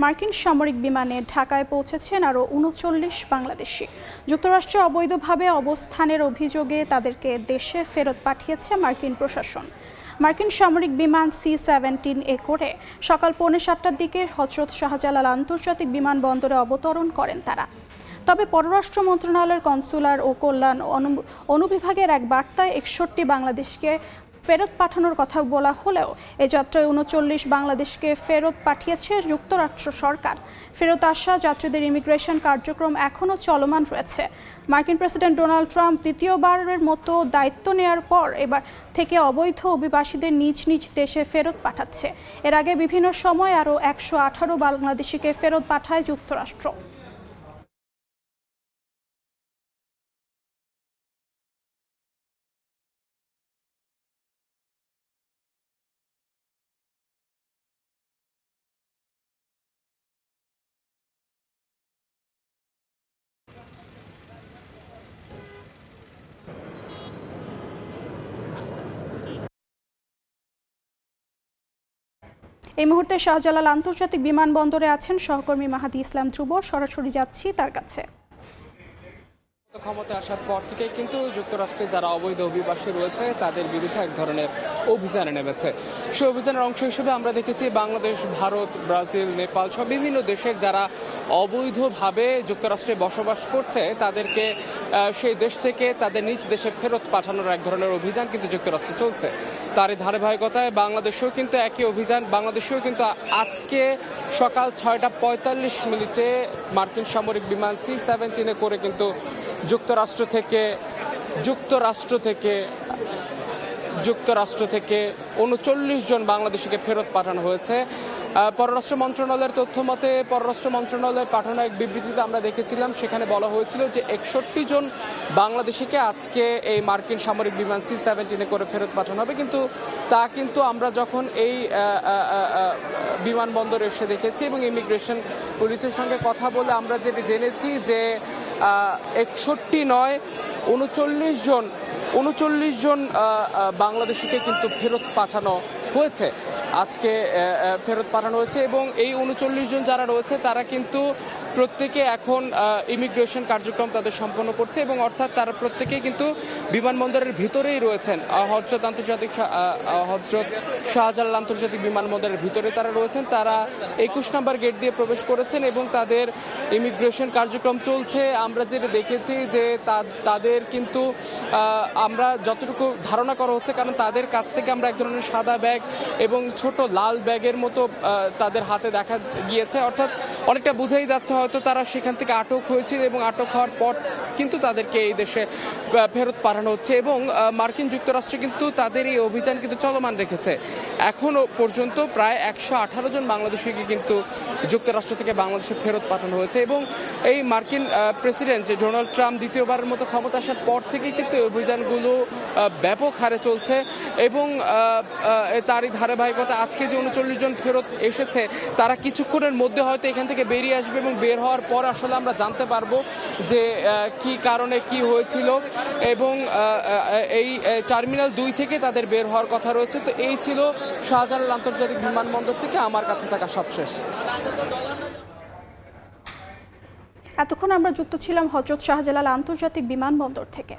মার্কিন সামরিক বিমানে ঢাকায় পৌঁছেছেন আরও উনচল্লিশ বাংলাদেশি। যুক্তরাষ্ট্রে অবৈধভাবে অবস্থানের অভিযোগে তাদেরকে দেশে ফেরত পাঠিয়েছে মার্কিন প্রশাসন। মার্কিন সামরিক বিমান সি সেভেন্টিন এ করে সকাল পৌনে সাতটার দিকে হজরত শাহজালাল আন্তর্জাতিক বিমানবন্দরে অবতরণ করেন তারা। তবে পররাষ্ট্র মন্ত্রণালয়ের কনসুলার ও কল্যাণ অনু- অনুবিভাগের এক বার্তায় একষট্টি বাংলাদেশকে ফেরত পাঠানোর কথা বলা হলেও এ যাত্রায় উনচল্লিশ বাংলাদেশকে ফেরত পাঠিয়েছে যুক্তরাষ্ট্র সরকার। ফেরত আসা যাত্রীদের ইমিগ্রেশন কার্যক্রম এখনও চলমান রয়েছে। মার্কিন প্রেসিডেন্ট ডোনাল্ড ট্রাম্প দ্বিতীয়বারের মতো দায়িত্ব নেয়ার পর এবার থেকে অবৈধ অভিবাসীদের নিজ নিজ দেশে ফেরত পাঠাচ্ছে। এর আগে বিভিন্ন সময় আরও একশো আঠারো বাংলাদেশিকে ফেরত পাঠায় যুক্তরাষ্ট্র। এই মুহূর্তে শাহজালাল আন্তর্জাতিক বিমানবন্দরে আছেন সহকর্মী মাহাদি ইসলাম ধ্রুব। সরাসরি যাচ্ছি তার কাছে। ক্ষমতা আসার পর থেকে কিন্তু যুক্তরাষ্ট্রে যারা অবৈধ অভিবাসী রয়েছে, তাদের বিরুদ্ধে এক ধরনের অভিযানে নেমেছে। সেই অভিযানের অংশ হিসেবে আমরা দেখেছি বাংলাদেশ, ভারত, ব্রাজিল, নেপাল সব বিভিন্ন দেশের যারা অবৈধভাবে যুক্তরাষ্ট্রে বসবাস করছে, তাদেরকে সেই দেশ থেকে তাদের নিজ দেশে ফেরত পাঠানোর এক ধরনের অভিযান কিন্তু যুক্তরাষ্ট্রে চলছে। তারই ধারাবাহিকতায় বাংলাদেশেও কিন্তু একই অভিযান। বাংলাদেশেও কিন্তু আজকে সকাল ছয়টা পঁয়তাল্লিশ মিনিটে মার্কিন সামরিক বিমান সি সেভেন্টিনে করে কিন্তু যুক্তরাষ্ট্র থেকে যুক্তরাষ্ট্র থেকে যুক্তরাষ্ট্র থেকে উনচল্লিশ জন বাংলাদেশিকে ফেরত পাঠানো হয়েছে। পররাষ্ট্র মন্ত্রণালয়ের তথ্য মতে পররাষ্ট্র মন্ত্রণালয়ে পাঠানো এক বিবৃতিতে আমরা দেখেছিলাম, সেখানে বলা হয়েছিল যে একষট্টি জন বাংলাদেশিকে আজকে এই মার্কিন সামরিক বিমান সি সেভেন্টিনে করে ফেরত পাঠানো হবে। কিন্তু তা কিন্তু আমরা যখন এই বিমানবন্দরে এসে দেখেছি এবং ইমিগ্রেশন পুলিশের সঙ্গে কথা বলে আমরা যেটি জেনেছি যে একষট্টি নয় উনচল্লিশ জন উনচল্লিশ জন বাংলাদেশিকে কিন্তু ফেরত পাঠানো হয়েছে। আজকে ফেরত পাঠানো হয়েছে এবং এই উনচল্লিশ জন যারা রয়েছে তারা কিন্তু প্রত্যেকে এখন ইমিগ্রেশন কার্যক্রম তাদের সম্পন্ন করছে এবং অর্থাৎ তারা প্রত্যেকেই কিন্তু বিমানবন্দরের ভিতরেই রয়েছেন। হজরত আন্তর্জাতিক হজরত শাহজালাল আন্তর্জাতিক বিমানবন্দরের ভিতরে তারা রয়েছেন। তারা একুশ নম্বর গেট দিয়ে প্রবেশ করেছেন এবং তাদের ইমিগ্রেশন কার্যক্রম চলছে। আমরা যেটা দেখেছি যে তাদের কিন্তু আমরা যতটুকু ধারণা করা হচ্ছে কারণ তাদের কাছ থেকে আমরা এক ধরনের সাদা ব্যাগ এবং ছোট লাল ব্যাগের মতো তাদের হাতে দেখা গিয়েছে। অর্থাৎ অনেকটা বোঝাই যাচ্ছে হয়তো তারা সেখান থেকে আটক হয়েছিল এবং আটক হওয়ার পর কিন্তু তাদেরকে এই দেশে ফেরত পাঠানো হচ্ছে এবং মার্কিন যুক্তরাষ্ট্র কিন্তু তাদের এই অভিযান কিন্তু চলমান রেখেছে। এখনও পর্যন্ত প্রায় একশো আঠারো জন বাংলাদেশিকে কিন্তু যুক্তরাষ্ট্র থেকে বাংলাদেশে ফেরত পাঠানো হয়েছে এবং এই মার্কিন প্রেসিডেন্ট যে ডোনাল্ড ট্রাম্প দ্বিতীয়বারের মতো ক্ষমতা আসার পর থেকেই কিন্তু এই অভিযানগুলো ব্যাপক হারে চলছে এবং তারই ধারাবাহিকতা আজকে যে উনচল্লিশ জন ফেরত এসেছে, তারা কিছুক্ষণের মধ্যে হয়তো এখান থেকে বেরিয়ে আসবে এবং বের হওয়ার পর আসলে আমরা জানতে পারব যে কি কারণে কি হয়েছিল এবং এই টার্মিনাল দুই থেকে তাদের বের হওয়ার কথা রয়েছে। তো এই ছিল শাহজালাল আন্তর্জাতিক বিমানবন্দর থেকে আমার কাছে থাকা সবশেষ। এতক্ষণ আমরা যুক্ত ছিলাম হজরত শাহজালাল আন্তর্জাতিক বিমানবন্দর থেকে।